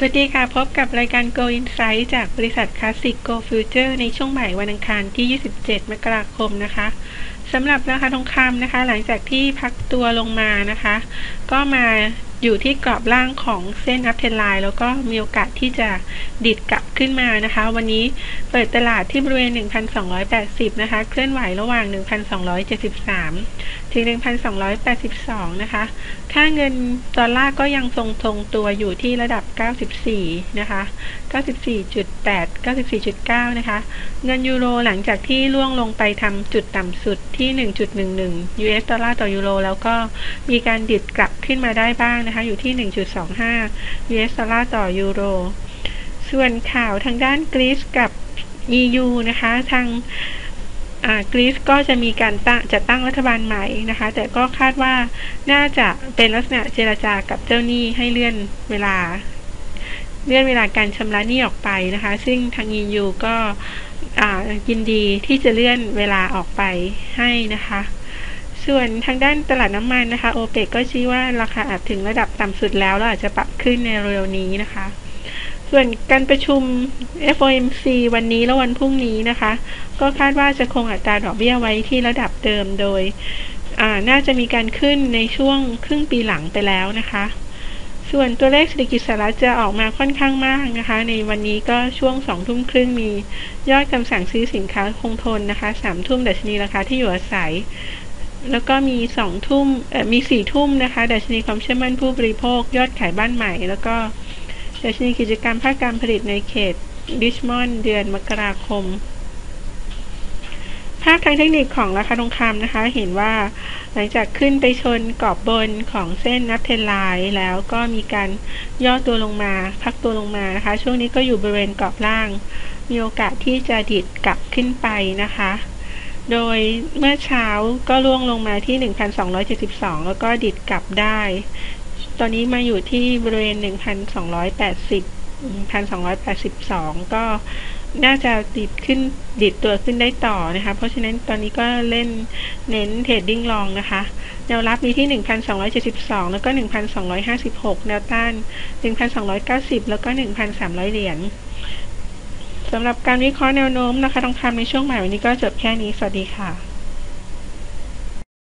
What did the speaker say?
สวัสดีค่ะ พบกับรายการ Go Insight จากบริษัท Classic Go Future ในช่วงบ่ายวันอังคารที่ 27 มกราคมนะคะสำหรับราคาทองคำนะคะ หลังจากที่พักตัวลงมานะคะ ก็มาอยู่ที่กรอบล่างของเส้นอัพเทนไลน์แล้วก็มีโอกาสที่จะดิดกลับขึ้นมานะคะ วันนี้เปิดตลาดที่บริเวณ 1,280 นะคะ เคลื่อนไหวระหว่าง 1,273ถึง 1,282 นะคะ ค่าเงินดอลลาร์ก็ยังทรงทรงตัวอยู่ที่ระดับ 94 นะคะ 94.8 94.9 นะคะ เงินยูโรหลังจากที่ล่วงลงไปทำจุดต่ำสุดที่ 1.11 US ดอลลาร์ต่อยูโรแล้วก็มีการดิดกลับขึ้นมาได้บ้างนะคะ อยู่ที่ 1.25 US ดอลลาร์ต่อยูโร ส่วนข่าวทางด้านกรีซกับ EU นะคะ ทาง กรีซก็จะมีการตั้งจัดตั้งรัฐบาลใหม่นะคะ แต่ก็คาดว่าน่าจะเป็นลักษณะเจรจากับเจ้าหนี้ให้เลื่อนเวลา เลื่อนเวลาการชำระหนี้ออกไปนะคะ ซึ่งทาง EU ก็ยินดีที่จะเลื่อนเวลาออกไปให้นะคะ ส่วนทางด้านตลาดน้ำมันนะคะโอเปกก็ชี้ว่าราคาอาจถึงระดับต่ำสุดแล้วแล้วอาจจะปรับขึ้นในเร็วนี้นะคะ ส่วนการประชุม FOMC วันนี้และวันพรุ่งนี้นะคะ ก็คาดว่าจะคงอัตราดอกเบี้ยไว้ที่ระดับเดิมโดยน่าจะมีการขึ้นในช่วงครึ่งปีหลังไปแล้วนะคะ ส่วนตัวเลขเศรษฐกิจสหรัฐจะออกมาค่อนข้างมากนะคะ ในวันนี้ก็ช่วงสองทุ่มครึ่งมียอดคำสั่งซื้อสินค้าคงทนนะคะสามทุ่มดัชนีราคาที่อยู่อาศัย แล้วก็มีสองทุ่มมีสี่ทุ่มนะคะ ดัชนีความเชื่อมั่นผู้บริโภค ยอดขายบ้านใหม่ แล้วก็ ดัชนีกิจกรรมภาคการผลิตในเขตดิชมอนเดือนมกราคม ภาพทางเทคนิคของราคาทองคำนะคะ เห็นว่าหลังจากขึ้นไปชนกรอบบนของเส้นนับเทนไลน์แล้วก็มีการย่อตัวลงมา พักตัวลงมานะคะ ช่วงนี้ก็อยู่บริเวณกรอบล่าง มีโอกาสที่จะดิดกลับขึ้นไปนะคะ โดยเมื่อเช้าก็ล่วงลงมาที่ 1,272 แล้วก็ดิดกลับได้ ตอนนี้มาอยู่ที่บริเวณ 1,280 1,282 ก็น่าจะดิดขึ้นดิดตัวขึ้นได้ต่อนะคะ เพราะฉะนั้นตอนนี้ก็เล่นเน้นเทรดดิ้งลองนะคะ แนวรับมีที่ 1,272 แล้วก็ 1,256 แนวต้าน 1,290 แล้วก็ 1,300 เหรียญสำหรับการวิเคราะห์แนวโน้มนะคะทองคำในช่วงใหม่วันนี้ก็จบแค่นี้ สวัสดีค่ะ